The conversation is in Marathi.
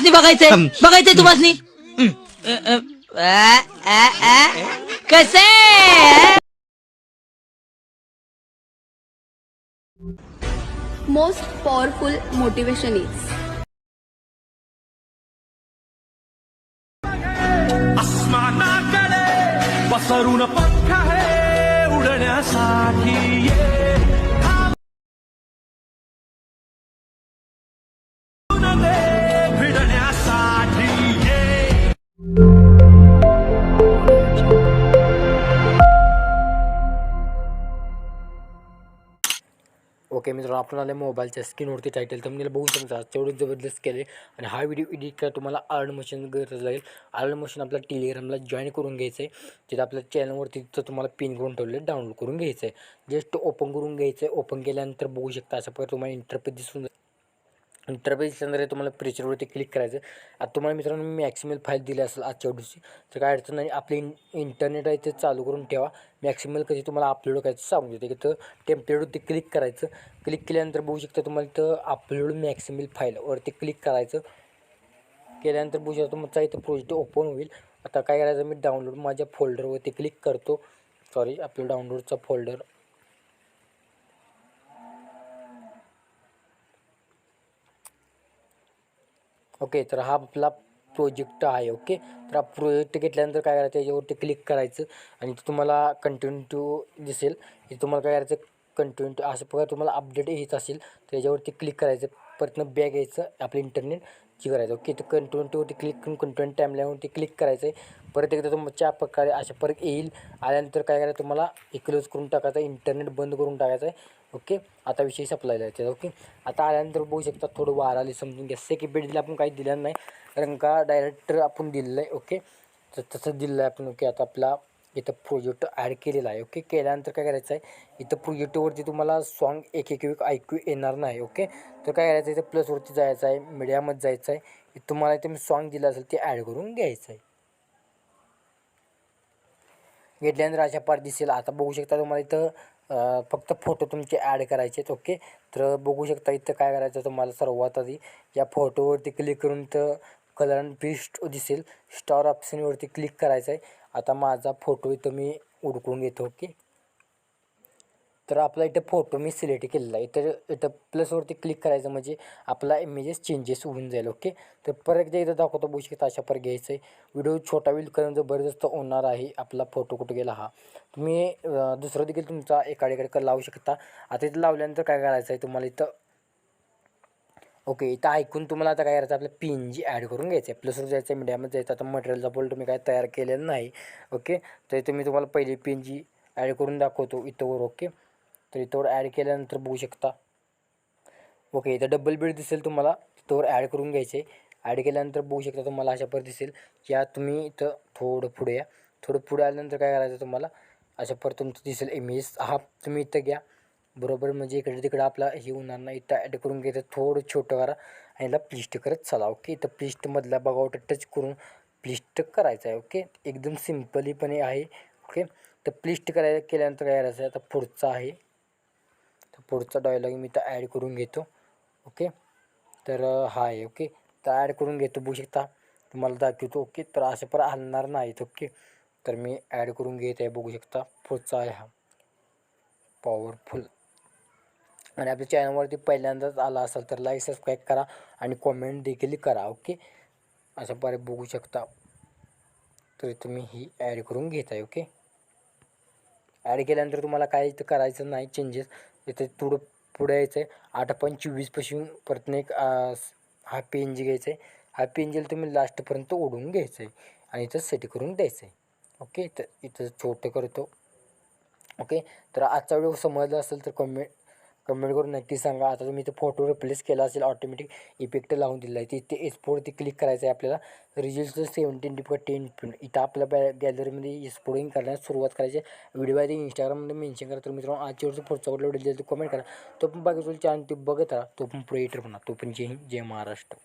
तुम्ही बघायचंय. बघायचंय तुम्हाला कसे? Most powerful motivation is. आसमानाकडे पसरून पंख आहे उडण्यासाठी ओके मित्रांनो. आपण आले मोबाईलच्या स्क्रीनवरती टायटल तर बघू शकता. तेवढं जबरदस्त केले आणि हा व्हिडिओ एडिट करा. तुम्हाला आर्ड मशीन गरज लागेल. आर्ड मशीन आपल्या टेलिग्रामला जॉईन करून घ्यायचं आहे तिथं आपल्या चॅनलवरती तिथं तुम्हाला पिन करून ठेवले डाउनलोड करून घ्यायचं आहे जस्ट ओपन करून घ्यायचं आहे ओपन केल्यानंतर बघू शकता. अशा प्रकारे तुम्हाला इंटरपेज दिसून इंटरपेज तुम्हाला प्रेचरवरती क्लिक करायचं आता तुम्हाला मित्रांनो मी मॅक्सिमल फाईल दिली असेल आजच्या दिवशी तर काय अडचण नाही. आपले इन इंटरनेट आहे ते चालू करून ठेवा. मॅक्सिमल कधी तुम्हाला अपलोड करायचं सांगू देते. की तर टेम्पलेटवरती क्लिक करायचं. क्लिक केल्यानंतर बघू शकता तुम्हाला तर अपलोड मॅक्सिमल फाईलवरती क्लिक करायचं. केल्यानंतर बघू शकता तुमचा इथं प्रोजेक्ट ओपन होईल. आता काय करायचं मी डाउनलोड माझ्या फोल्डरवरती क्लिक करतो. सॉरी आपलं डाउनलोडचा फोल्डर ओके तर हा आपला प्रोजेक्ट आहे ओके? तर हा प्रोजेक्ट घेतल्यानंतर काय करायचं याच्यावरती क्लिक करायचं आणि ते तुम्हाला कंटिन्यू दिसेल. हे तुम्हाला काय करायचं कंटिन्यू असं प्रकार तुम्हाला अपडेट येत असेल. तर याच्यावरती क्लिक करायचं परतनं बॅग यायचं आपलं इंटरनेट की करायचं ओके तर कंटिन्यूवरती क्लिक करून कंट्रोल टाईमलाईनवरती क्लिक करायचं आहे परत एकदा तुमच्या प्रकारे अशा परत येईल. आल्यानंतर काय करायचं तुम्हाला? एक क्लोज करून टाकायचं इंटरनेट बंद करून टाकायचं आहे ओके आता विषय सप्लायला आहे ओके आता आल्यानंतर बघू शकता थोडं वार आली. समजून घ्या. सेकंड बेड दिलं आपण काही दिलं नाही. कारण का? डायरेक्टर आपण दिलेलं आहे ओके तर तसं दिलं आहे आपण. ओके आता आपला इथं प्रोजेक्ट ॲड केलेला आहे ओके केल्यानंतर काय करायचं आहे इथं प्रोजेक्टवरती तुम्हाला सॉन्ग एक एक एक ऐकू येणार नाही ओके तर काय करायचं इथं प्लसवरती जायचं आहे मीडियामध्ये जायचं आहे तुम्हाला इथे मी सॉन्ग दिलं असेल ते ॲड करून घ्यायचं आहे. घेतल्यानंतर अशा पार दिसेल आता बघू शकता तुम्हाला इथं फक्त फोटो तुमचे ॲड करायचे आहेत ओके तर बघू शकता इथं काय करायचं तुम्हाला सर्वात आधी या फोटोवरती क्लिक करून तर कलर आणि बेस्ट दिसेल. स्टार ऑप्शनवरती क्लिक करायचं आहे आता माझा फोटो इथं मी उडकून घेतो ओके तर आपला इथं फोटो मी सिलेक्ट केलेला आहे. इथं इथं प्लसवरती क्लिक करायचं म्हणजे आपला इमेजेस चेंजेस होऊन जाईल ओके तर परत एकदा इथं दाखवतो बघू शकता अशा पर घ्यायचं आहे व्हिडिओ छोटा होईल कारण जबरदस्त होणार आहे आपला फोटो कुठं गेला हा. तुम्ही दुसरं देखील तुमचा एकाडेकडे लावू शकता. आता इथं लावल्यानंतर काय करायचं आहे तुम्हाला इथं ओके इथं ऐकून तुम्हाला आता काय करायचं आपलं पिन जी ॲड करून घ्यायचं आहे प्लसवर जायचं आहे मीडियामध्ये जायचं आता मटेरियलचा बोल तुम्ही काय तयार केलेलं नाही. ओके? तर इथं मी तुम्हाला पहिली पी एन जी ॲड करून दाखवतो इथंवर ओके? तर इथंवर ॲड केल्यानंतर बघू शकता. ओके इथं डबल बेड दिसेल तुम्हाला. तिथंवर ॲड करून घ्यायचे आहे ॲड केल्यानंतर बघू शकता तुम्हाला अशा पर दिसेल. या तुम्ही इथं थोडं पुढे या. थोडं पुढे आल्यानंतर काय करायचं तुम्हाला? अशा पर तुमचं दिसेल इमेज हा तुम्ही इथं घ्या. बरोबर म्हणजे इकडे तिकडे आपला हे होणार नाही. इथं ॲड करून घ्यायचं थोडं छोटं करा आणि याला प्लिस्ट करत चला ओके इथं प्लिस्टमधला बघावं टच करून प्लिस्ट करायचं आहे ओके एकदम सिम्पलीपणे आहे ओके तर प्लिस्ट करायला केल्यानंतर काय करायचं आहे? आता पुढचा आहे. तर पुढचा डायलॉग मी इथं ॲड करून घेतो ओके तर हा आहे ओके तर ॲड करून घेतो बघू शकता. तुम्हाला दाखवतो ओके तर अशा पर हलणार नाहीत ओके तर मी ॲड करून घेत आहे बघू शकता. पुढचा आहे हा. पॉवरफुल आणि आपल्या चॅनलवरती पहिल्यांदाच आला असाल तर लाईक सबस्क्राईब करा आणि कॉमेंट देखील करा ओके अशा प्रकारे बघू शकता. तर तुम्ही ही ॲड करून घेत आहे ओके ॲड केल्यानंतर तुम्हाला काय इथं करायचं नाही चेंजेस इथे थोडं पुढे यायचं आहे आठ पॉईंट चोवीसपासून परत एक हा पी एन जी घ्यायचा आहे हा पी एन जीला तुम्ही लास्टपर्यंत ओढून घ्यायचं आहे आणि इथं सेट करून द्यायचं आहे ओके तर इथं छोटं करतो ओके तर आजचा व्हिडिओ समजला असेल तर कमेंट कमेंट करून नक्की सांगा. आता तुम्ही इथं फोटो रिप्लेस केला असेल ऑटोमॅटिक इफेक्ट लावून दिला आहे तिथे एक्सपोर्टवरती क्लिक करायचं आहे आपल्याला. रिजल्टचं सेवन्टीन टिप टेन पिन इथं आपल्या बॅ गॅलरीमध्ये एक्सपोर्टिंग करण्यास सुरुवात करायची. व्हिडिओ आहे इंस्टाग्राममध्ये मेन्शन करा. तर मित्रांनो आजच्या वेळेस पुढचा व्हिडिओ दिला कमेंट करा. तो पण बाकी चॅनल ते बघत राहा. तो पण प्रोएटर म्हणा. तो पण जय हिंद जय महाराष्ट्र.